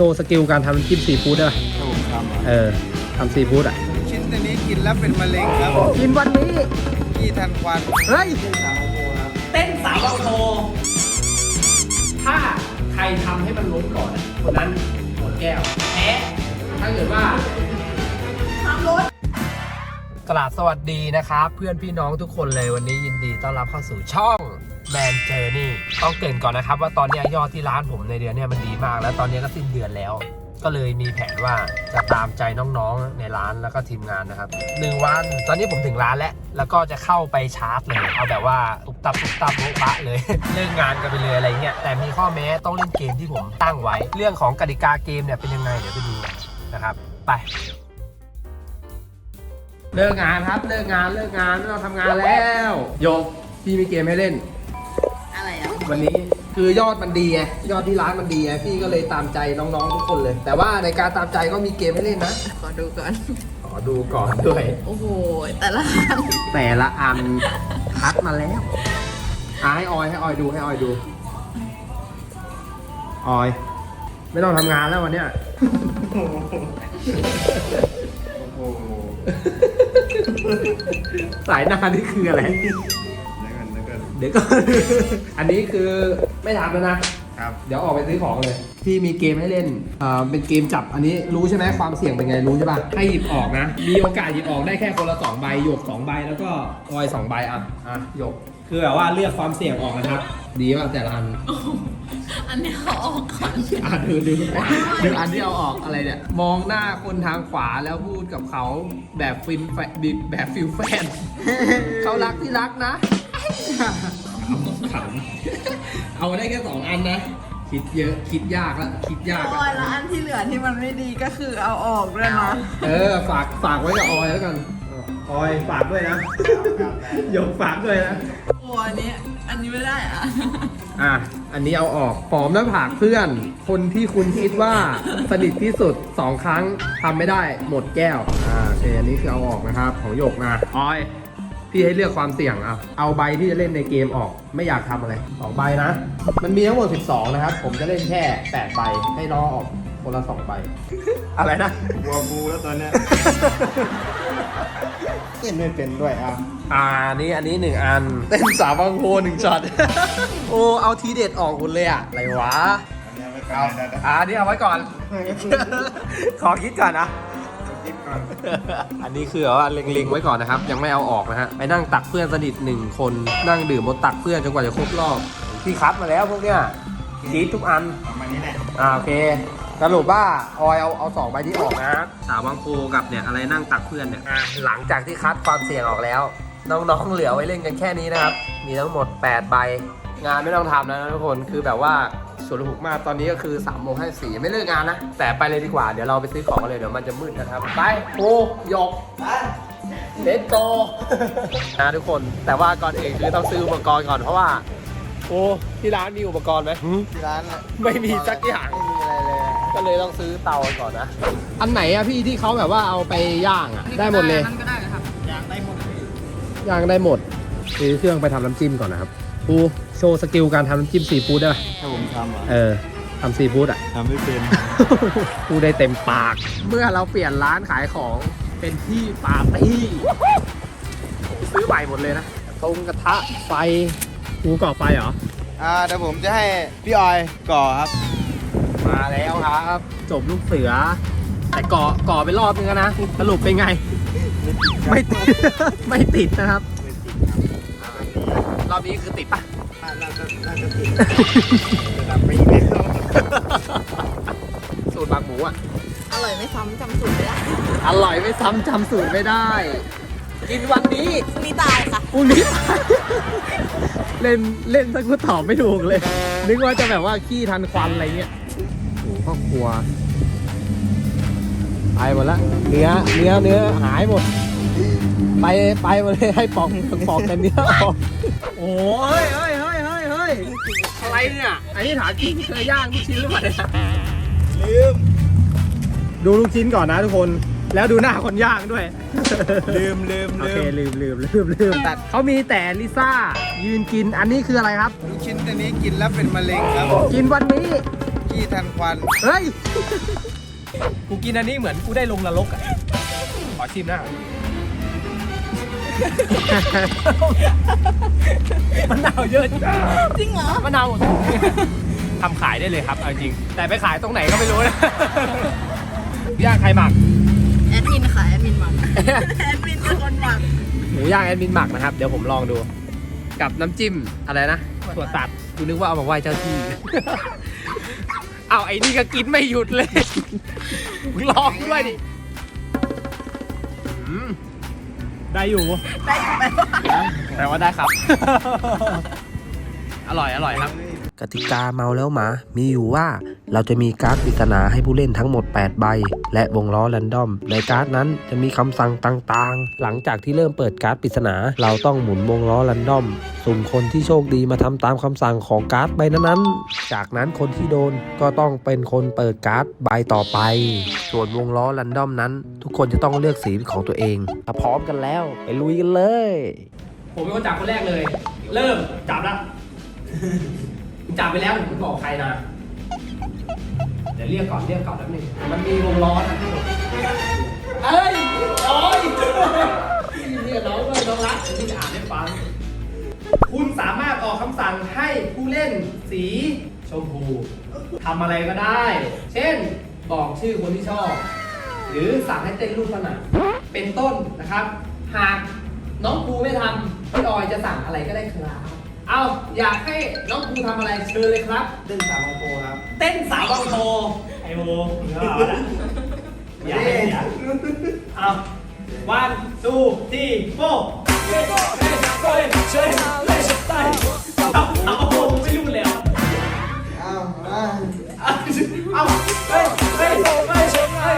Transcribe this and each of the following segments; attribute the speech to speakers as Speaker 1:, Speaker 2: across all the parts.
Speaker 1: โชว์สกิลการทำน้ำจิ้มซีฟู้ดได้ปะ
Speaker 2: ถ้าผมทำอะ
Speaker 1: เออทำซีฟู้ดอะ
Speaker 2: ชิ้นอันนี้กินแล้วเป็นมะเร็งครับ
Speaker 1: กินวันนี้
Speaker 2: ขี้ทันควัน
Speaker 1: เฮ้ย
Speaker 2: สาวโคครับ
Speaker 1: เต้นสาวบางโพถ้าใครทำให้มันล้มก่อนอะคนนั้นหมดแก้วแพ้ถ้าเกิดว่าตลาดสวัสดีนะครับ เพื่อนพี่น้องทุกคนเลยวันนี้ยินดีต้อนรับเข้าสู่ช่อง แมนเจอร์นี่ต้องเกรินก่อนนะครับ ว่าตอนนี้ยอดที่ร้านผมในเดือนนี้มันดีมาก แล้วตอนนี้ก็สิ้นเดือนแล้ว ก็เลยมีแผนว่าจะตามใจน้องๆในร้านแล้วก็ทีมงานนะครับหนึ่งวันตอนนี้ผมถึงร้านแล้ว แล้วก็จะเข้าไปชาร์จเลย เอาแบบว่าตุบตับตุบตับโบ๊ะบะเลย เลิกงานกันไปเลยอะไรเงี้ยแต่มีข้อแม้ต้องเล่นเกมที่ผมตั้งไว้ เรื่องของกติกาเกมเนี่ยเป็นยังไงเดี๋ยวไปดูนะครับ ไปเลิกงานครับเลิกงานเลิกงานไม่ต้องทำงานแล้ว โยพี่มีเกมให้เล่น วันนี้คือยอดมันดีไงยอดที่ร้านมันดีไงพี่ก็เลยตามใจน้องๆทุกคนเลย แต่ว่าในการตามใจก็มีเกมให้เล่นนะ
Speaker 3: ขอดูก่อน
Speaker 1: ขอดูก่อนด้วย
Speaker 3: โอ้โห แต่ละอัน
Speaker 1: แต่ละอันคัดมาแล้วอะให้ออยให้ออยดูให้ออยดู ออย ไม่ต้องทำงานแล้ววันเนี้ย
Speaker 2: โอ้โห
Speaker 1: สายหน้านี่คืออะไร
Speaker 2: เดี๋ยวก่อนเดี๋ยวก่อน
Speaker 1: เดี๋ยวก่อนอันนี้คือไม่ทำแล้วนะ
Speaker 2: ครับ
Speaker 1: เดี๋ยวออกไปซื้อของเลย พี่มีเกมให้เล่นอ่าเป็นเกมจับอันนี้รู้ใช่ไหมความเสี่ยงเป็นไงรู้ใช่ปะให้หยิบออกนะ มีโอกาสหยิบออกได้แค่คนละสองใบหยกสองใบแล้วก็ออยสองใบอะอะหยกคือแบบว่าเลือกความเสี่ยงออกนะครับ ดีป่ะแต่ละอัน
Speaker 3: อันนี้เขาออกก่อน
Speaker 1: อะดูดูดูอันที่เอาออกอะไรเนี่ย มองหน้าคนทางขวาแล้วพูดกับเขาแบบฟินแฟแบบฟิลแฟน เขารักที่รักนะขำเอาได้แค่สองอันนะ คิดเยอะคิดยากละคิดยาก
Speaker 3: โอ้
Speaker 1: ละ
Speaker 3: ยแล้วอันที่เหลือที่มันไม่ดีก็คือเอาออกด้วยนะ
Speaker 1: เออ ฝากฝากไว้กับออยแล้วกัน ออยฝากด้วยนะหยกฝากด้วยนะ
Speaker 3: โอ้อันนี้อันนี้ไม่ได้อะ
Speaker 1: อะ อันนี้เอาออกหอมหน้าผากเพื่อน คนที่คุณคิดว่าสนิทที่สุดสองครั้งทำไม่ได้หมดแก้ว อ่าโอเคอันนี้คือเอาออกนะครับ ของหยกนะออย พี่ให้เลือกความเสี่ยงเอาเอาใบที่จะเล่นในเกมออก ไม่อยากทำอะไรสองใบนะ มันมีทั้งหมด 12 นะครับ ผมจะเล่นแค่8ใบให้น้องออกคนละ2ใบ อะไรนะ
Speaker 2: กลัวกูแล้วตอนเนี้ย เล่นไม่เป็นด้วยอะ
Speaker 1: อ่านี่อันนี้หนึ่งอัน เต้นสาวบางโพหนึ่งช็อต โอ้เอาทีเด็ดออกหมดเลยอะอะไรวะ
Speaker 2: อันนี้ไม่เอาได้ได้
Speaker 1: อ่านี่เอาไว้ก่อน ขอคิดก่อนนะ
Speaker 2: คิดก่ อน
Speaker 1: อันนี้คือแบบว่าเล็งๆไว้ก่อนนะครับ ยังไม่เอาออกนะฮะไปนั่งตักเพื่อนสนิทหนึ่งคนนั่งดื่มบนตักเพื่อนจนกว่าจะครบรอบพี่คัดมาแล้วพวกเนี้ยคิดทุกอัน
Speaker 2: ประมาณนี้แหละ
Speaker 1: อ่าโอเคสรุปว่าออยเอาเอาสองใบที่ออกนะสาวบางโพกับเนี่ยอะไรนั่งตักเพื่อนเนี่ยอะหลังจากที่คัดความเสี่ยงออกแล้ว น้องๆเหลือไว้เล่นกันแค่นี้นะครับ มีทั้งหมด 8 ใบ งานไม่ต้องทำแล้วนะทุกคนคือแบบว่า สวนหุกมากตอนนี้ก็คือ3ามโมงห้าสี่ไม่เลิกงานนะ แต่ไปเลยดีกว่า เดี๋ยวเราไปซื้อของกันเลย เดี๋ยวมันจะมืดนะครับ ไปโอ้ยกเลตโกนะทุกคนแต่ว่าก่อนอื่นคือต้องซื้ออุปกรณ์ก่อนเพราะว่า โอ้ที่ร้านมีอุปกรณ์ไหม
Speaker 2: ที่ร้านน่ะ
Speaker 1: ไม่มีสักอย่าง
Speaker 2: ไม่มีอะไรเลยอะ
Speaker 1: ก็เลยต้องซื้อเตาก่อนนะ อันไหนอะพี่ที่เขาแบบว่าเอาไปย่างอะได้หมดเลย
Speaker 3: นั่นก็ได้ครับ
Speaker 2: อยากได้หมดเลย
Speaker 1: ย่างได้หมดซื้อเครื่องไปทำน้ำจิ้มก่อนนะครับปู โชว์สกิลการทำน้ำจิ้มซีฟู้ดได้ปะ
Speaker 2: ถ้าผมทำอะ
Speaker 1: เออทำซีฟู้ดอะ
Speaker 2: ทำไม่เป็น
Speaker 1: พูดได้เต็มปาก เมื่อเราเปลี่ยนร้านขายของเป็นที่ปาร์ตี้ซื้อใหม่หมดเลยนะตรงกระทะไฟกูก่อไฟเหรอ
Speaker 2: อ่าเดี๋ยวผมจะให้พี่ออยก่อครับ
Speaker 1: มาแล้วครับจบลูกเสือ แต่ก่อก่อไปรอบนึงแล้วนะสรุปเป็นไง ไม่ติด ไม่ติดนะครับ รอบนี้คือติดปะ
Speaker 2: น่าจะน่าจะติดระดับปีแล้ว
Speaker 1: สูตรบางหมูอะ
Speaker 3: อร่อยไม่ซ้ำจำสูตรไม่ได้
Speaker 1: อร่อยไม่ซ้ำจำสูตรไม่ได้ กินวันนี้
Speaker 3: พรุ่งนี้ตายค่ะ
Speaker 1: พรุ่งนี้เล่นเล่นสักกูตอบไม่ถูกเลย นึกว่าจะแบบว่าขี้ทันควันอะไรเงี้ยโอ้ครอบครัวไปหมดละเนื้อเนื้อเนื้อหายหมด ไปไปหมดเลยให้ปอกปอกแต่เนื้อออกโอ้ยเฮ้ย เนี่ยอันนี้ถามจริงเคยย่างลูกชิ้นหรือเปล่าเนี่ย
Speaker 2: ลืม
Speaker 1: ดูลูกชิ้นก่อนนะทุกคน แล้วดูหน้าคนย่างด้วย
Speaker 2: ลืมลืม
Speaker 1: โอ
Speaker 2: ลื
Speaker 1: เค
Speaker 2: ม
Speaker 1: ลืมลืมลืมลืมแต่เขามีแต่ลิซ่ายืนกินอันนี้คืออะไรครับ
Speaker 2: ลูกชิ้นตัวนี้กินแล้วเป็นมะเร็งครับ
Speaker 1: กินวันนี้
Speaker 2: ขี้มีดทันควัน
Speaker 1: เฮ้ย กูกินอันนี้เหมือนกูได้ลงนรกอะ ขอชิมหน้า มันนาวเยอะจริง
Speaker 3: จริงเหรอ
Speaker 1: มะนาวหมดทำขายได้เลยครับเอาจริง แต่ไปขายตรงไหนก็ไม่รู้นะย่างใครหมัก
Speaker 3: แอดมินค่ะแอดมินหมัก แอดมินเป็นคนหมัก
Speaker 1: หมูย่างแอดมินหมักนะครับ เดี๋ยวผมลองดู กับน้ำจิ้มอะไรนะถั่วตัดกูนึกว่าเอามาไหว้เจ้าที่ เอาไอ้นี่ก็กินไม่หยุดเลยมึงลองด้วยดิอืม ได้อยู่
Speaker 3: ได้ไหมว่า
Speaker 1: แปลว่าได้ครับ อร่อยอร่อยครับ
Speaker 4: กติกาเมาแล้วหมา มีอยู่ว่าเราจะมีการ์ดปริศนาให้ผู้เล่นทั้งหมด 8 ใบ และวงล้อแรนดอม ในการ์ดนั้นจะมีคำสั่งต่างๆ หลังจากที่เริ่มเปิดการ์ดปริศนา เราต้องหมุนวงล้อแรนดอม สุ่มคนที่โชคดีมาทำตามคำสั่งของการ์ดใบนั้นๆ จากนั้นคนที่โดนก็ต้องเป็นคนเปิดการ์ดใบต่อไป ส่วนวงล้อแรนดอมนั้น ทุกคนจะต้องเลือกสีของตัวเองถ้าพร้อมกันแล้วไปลุยกันเลย
Speaker 1: ผมเป็นคนจับคนแรกเลย เริ่มจับแล้ว จับไปแล้วผมไม่บอกใครนะเดี๋ยวเรียกก่อนเรียกก่อนแป๊บนึงมันมีวงล้อนะเอ้ยโอ้ยนี่ยน้องเลยน้องรักที่จะอ่านให้ฟัง คุณสามารถออกคำสั่งให้ผู้เล่นสีชมพูทำอะไรก็ได้ เช่นบอกชื่อคนที่ชอบ หรือสั่งให้เต้นรูปสนามเป็นต้นนะครับ หากน้องภูไม่ทำพี่ออยจะสั่งอะไรก็ได้ครับ เอาอยากให้น้องภูทำอะไรเชิญเลยครับ
Speaker 2: เต้นสาวโปครับ
Speaker 1: เต้นสาวบางโพไอโบเนาะอย่าให้เสียเอาวันทูที่โฟเฮ้ยเฮ้ยเฮ้ยเฮ้ยเฮ้ยสาวสาวบางโพไม่รู้แล้ว
Speaker 2: อ้าวมา
Speaker 1: เอาเอาเฮ้ยเฮ้ยเฮ้ยเฮ้ยเฮ้ย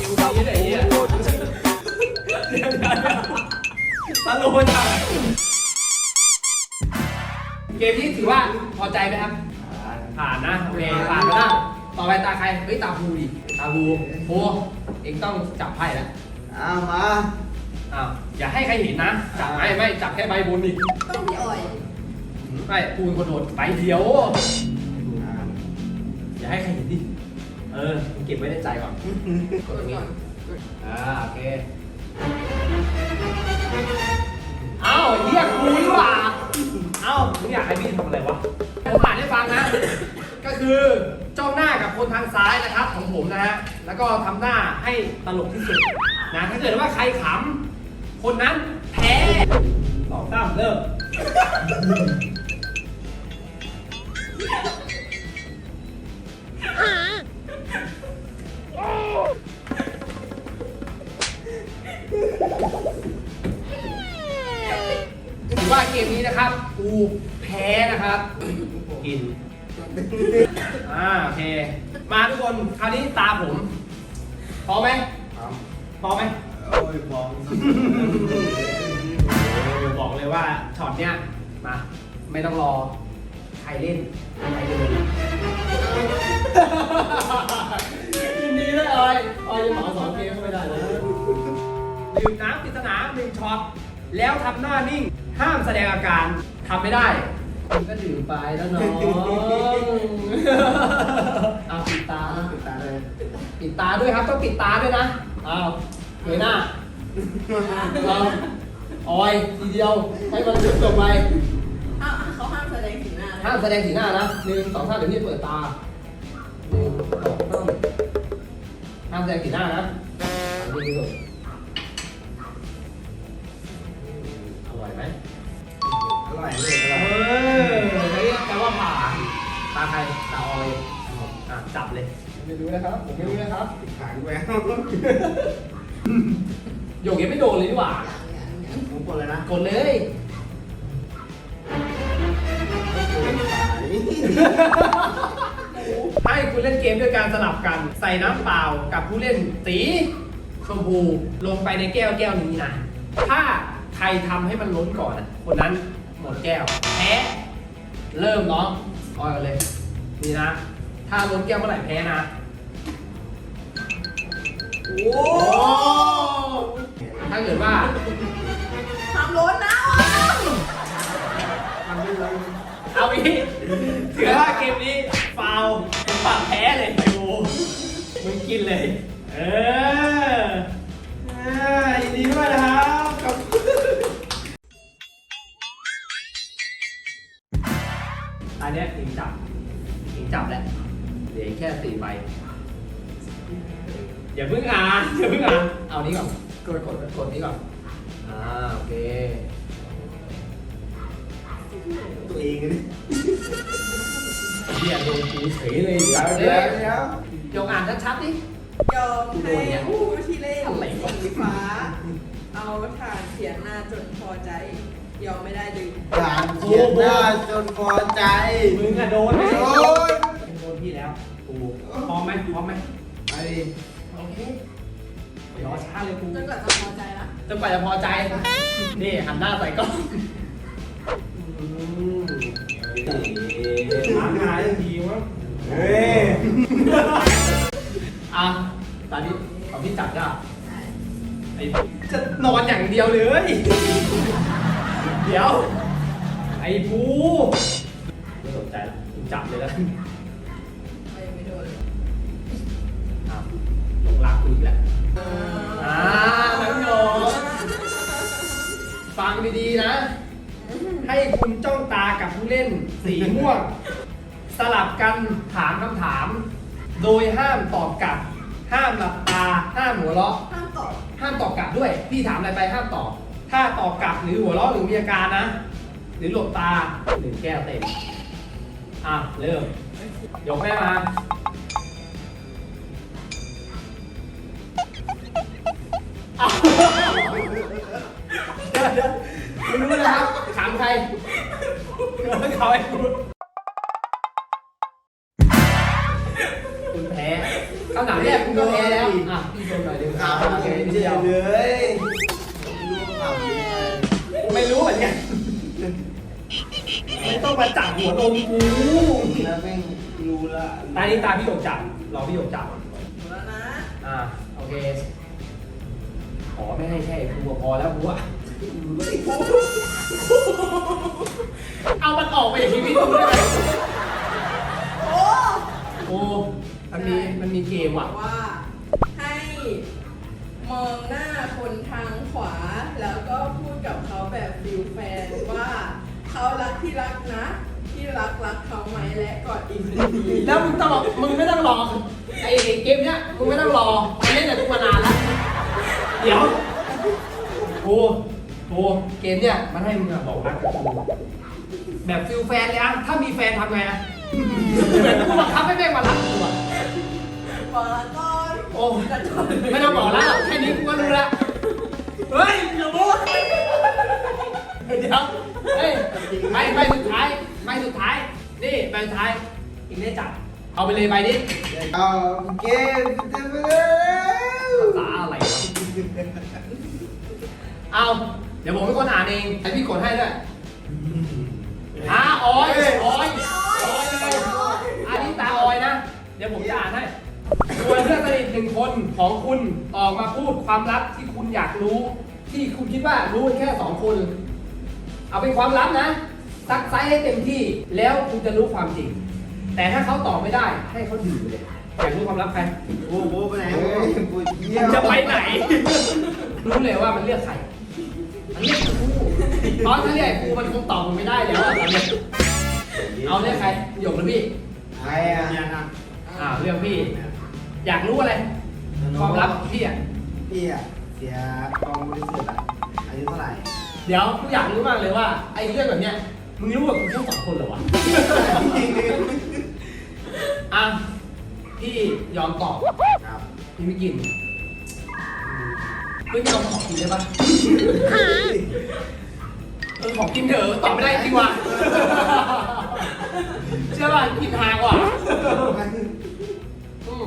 Speaker 1: อยู่ดีไหนเนี่ยเดี๋ยวเดี๋ยวเดี๋ยวสโลว์จัง เกมนี้ถือว่าพอใจไหมครับ ผ่านนะโอเคผ่านไปแล้วต่อไปตาใครเฮ้ยตาภูดิตาภูภูเองต้องจับไพ่แล้ว
Speaker 2: อ้าวมา
Speaker 1: อ้าวอย่าให้ใครเห็นนะจับไม่ไม่จับแค่ใบบนดิ
Speaker 3: ต้องพี่ออย
Speaker 1: ไม่ภูเป็นคนโดดใบเดียว อย่าให้ใครเห็นดิเออมึงเก็บไว้ในใจก่อนกดตรงนี้อ่าโอเค ผมผ่านให้ฟังนะ ก็คือจ้องหน้ากับคนทางซ้ายนะครับของผมนะฮะ แล้วก็ทำหน้าให้ตลกที่สุดนะถ้าเกิดว่าใครขำคนนั้นแพ้สองสามเริ่มถือว่าเกมนี้นะครับกูแพ้นะครับ กิน อ่าโอเค มาทุกคนคราวนี้ตาผมพร้อมไหมพร้อมไหม
Speaker 2: โอ้ยบอง
Speaker 1: บอกเลยว่าช็อตเนี้ยมาไม่ต้องรอใครเล่นใครเลยยินดีด้วยออยออยจะเหมาสอนเกมก็ไม่ได้เลยดื่มน้ำปริศนาหนึ่งช็อตแล้วทำหน้านิ่งห้ามแสดงอาการทำไม่ได้คุณ ก็ดื่มไปแล้วน้องเอาปิดตา
Speaker 2: ปิดตาเลย
Speaker 1: ปิดตาด้วยครับต้องปิดตาด้วยนะอ้าวเงยหน้าเอาออยทีเดียวให้มันจบจบไป
Speaker 3: อ้าวเขาห้ามแสดงสีหน้านะ
Speaker 1: ห้ามแสดงสีหน้านะหนึ่งสองสามเดี๋ยวพี่เปิดตาหนึ่งสองสามห้ามแสดงสีหน้านะอันนี้คืออร่อยไหม
Speaker 2: อร่อยเลยอ
Speaker 1: เอ
Speaker 2: ร่อย
Speaker 1: ไม่รู้นะครับ ผมไม่รู้นะครับ
Speaker 2: ขางแหวว
Speaker 1: โยกยังไม่โดนเลยดีกว่า
Speaker 2: ผมกดเลยนะ
Speaker 1: กดเลยให้คุณเล่นเกมด้วยการสลับกัน ใส่น้ำเปล่ากับผู้เล่นสีชมพูลงไปในแก้วแก้วนี้นะ ถ้าใครทำให้มันล้นก่อนอะคนนั้นหมดแก้วแพ้เริ่มน้องออยกันเลย นี่นะ ถ้าล้นแก้วเมื่อไหร่แพ้นะ
Speaker 2: โอ้
Speaker 1: ถ้าเกิดว่า
Speaker 3: ทำล้นนะออย
Speaker 2: ทำได้เลย
Speaker 1: เอาอีกถือว่าเกมนี้ฟาวล์ปากแพ้เลยอยู่มึงกินเลย เออ เฮียโดนกูเฉยเลย
Speaker 2: เดี๋ยว
Speaker 1: เดี๋ย
Speaker 2: วเดี๋ยว
Speaker 1: จงอ่านชัดๆดิ
Speaker 3: ยอมให้ผู้ที่เล่น
Speaker 1: อะไรวะ
Speaker 3: สีฟ้า เอาฐานเขียนหน้าจนพอใจ ยอมไม่ได้ดึง
Speaker 2: การเขียนหน้าจนพอใจ
Speaker 1: มึงอะโดน
Speaker 2: โดน
Speaker 1: โดนพี่แล้วกูพร้อมไหมพร้อมไหม
Speaker 2: ไอ้
Speaker 1: โอเครอช้าเลยกู
Speaker 3: จนกว่าจะพอใจละ
Speaker 1: จนกว่าจะพอใจ นี่หันหน้าใส่กล้อง งานดีวะ
Speaker 2: เฮ้ย
Speaker 1: อะตอนนี้ของพี่จับจ้ะไอ้จะนอนอย่างเดียวเลย เดี๋ยว ไอ้ภูไม่สนใจและกูจับเลยแล้ว
Speaker 3: ไม่ไม่โดนเลย
Speaker 1: อะหลงรักกูอีกแล้วอ่าน้งโยฟังดีๆนะ ให้คุณจ้องตา ผู้เล่นสีม่วง สลับกันถามคำถาม โดยห้ามตอบกลับ ห้ามหลับตา ห้ามหัวเราะ
Speaker 3: ห้ามตอบ
Speaker 1: ห้ามตอบกลับด้วยพี่ถามอะไรไปห้ามตอบ ถ้าตอบกลับหรือหัวเราะหรือมีอาการนะ หรือหลบตาหนึ่งแก้วเต็ม อะ เริ่ม ยกแม่มาอ้าวเดี๋ยวเดี๋ยวไม่รู้นะครับ ถามใคร เขาให้พูดคุณแพ้คำถามแรกคุณก็แพ้แล้ว อะพี่โดนหน่อยเดียว
Speaker 2: ถาม
Speaker 1: โอเค
Speaker 2: เฉ
Speaker 1: นิดเดี
Speaker 2: ย
Speaker 1: ยว
Speaker 2: เลยรู้ถามยังไง
Speaker 1: ไม่รู้เหมือนกัน ไม่ต้องมาจับหัวนมกู
Speaker 2: แล้วแม่งรู้ละ
Speaker 1: ตานี้ตาพี่หยกจับรอพี่หยกจับ
Speaker 3: หมดแล้วนะ
Speaker 1: อ่าโอเค ขอไม่ให้ใช่กูพอแล้วกูอะ เอามันออกไปจากชีวิตกูได้ไหม
Speaker 3: โอ้
Speaker 1: โอ้มันมีมันมีเกม
Speaker 3: บ
Speaker 1: ว่ะ
Speaker 3: อกว่าให้มองหน้าคนทางขวา แล้วก็พูดกับเขาแบบฟิลแฟนว่า เขารักที่รักนะ ที่รักรักเขาไหมและกอดอีกหนึ่งที
Speaker 1: แล้วมึงต้องมึงไม่ต้องรอไอ้เกมเนี้ยมึงไม่ต้องรอมันเล่นแต่กูมานานแล้วเดี๋ยวกูกูเกมเนี้ยมันให้มึงอะบอกรักกับกู แบบฟิลแฟนเลยอะถ้ามีแฟนทำไงอะเหมือนกูบังคับให้แม่งมารักกูอะ
Speaker 3: บอกละก่อน
Speaker 1: โอ้ไม่ต้องบอกแล้ว แค่นี้กูก็รู้แล้วเฮ้ยอย่าบอกเดี๋ยวเฮ้ยไม่ไม่สุดท้ายไม่สุดท้าย นี่ใบสุดท้าย อีกได้จับ เอาไปเลยใบนี้
Speaker 2: เอาเกมเต็มไปแล้ว
Speaker 1: ภาษาอะไรวะเอา เดี๋ยวผมเป็นคนอ่านเองแต่พี่กดให้ด้วย อ่าออยออยออยเลยอันนี้ตาออยนะ เดี๋ยวผมจะอ่านให้ส่วนเพื่อนสนิทหนึ่งคนของคุณออกมาพูดความลับที่คุณอยากรู้ ที่คุณคิดว่ารู้แค่สองคน เอาเป็นความลับนะซักไซส์ให้เต็มที่แล้วคุณจะรู้ความจริง แต่ถ้าเขาตอบไม่ได้ให้เขาดื่มไปเลยอยากรู้ความลับใคร
Speaker 2: โอ้โหไปไหนเฮ้ยปวดเยี่ย
Speaker 1: มึ
Speaker 2: ว
Speaker 1: งจะไปไหน รู้เลยว่ามันเลือกใครมันเลือกกู ตอนถ้าเรียกกูมันคงตอบมึงไม่ได้แล้วอะตอนเนี้ยเอาเลือกใครหยกหรือพี่
Speaker 2: ใครอะ
Speaker 1: อ่าเลือกพี่ อยากรู้อะไรความลับพี่อะ
Speaker 2: พี่อะเสียกองบริสุทธิ์อะอายุเท่าไหร่
Speaker 1: เดี๋ยวกูอยากรู้มากเลยว่าไอ้เรื่องแบบเนี้ยมึงรู้ว่ากูแค่สองคนเหรอวะอะพี่ยอมตอบ
Speaker 2: ครับ
Speaker 1: พี่ไม่กินไม่ยอมขอกินได้ปะ เออขอกินเถอะตอบไม่ได้จริงว่ะเชื่อป่ะกินทางว่ะอืม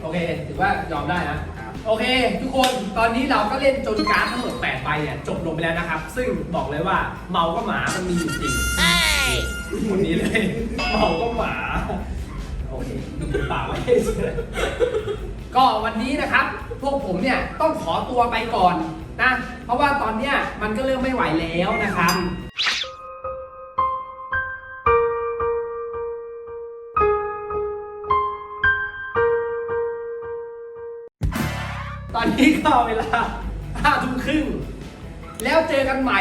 Speaker 1: โอเค ถือว่ายอมได้นะ
Speaker 2: ครับ
Speaker 1: โอเค ทุกคนตอนนี้เราก็เล่นจนการ์ดทั้งหมด8ใบเนี่ยจบลงไปแล้วนะครับ ซึ่งบอกเลยว่าเมาก็หมา มันมีอยู่จริงคนนี้เลยเมาก็หมา โอเคปากไว้เฉยก็วันนี้นะครับ พวกผมเนี่ยต้องขอตัวไปก่อน นะ เพราะว่าตอนเนี้ยมันก็เริ่มไม่ไหวแล้วนะครับตอนนี้ก็เวลาห้าทุ่มครึ่ง แล้วเจอกันใหม่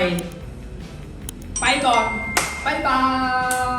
Speaker 1: ไปก่อน บ๊ายบาย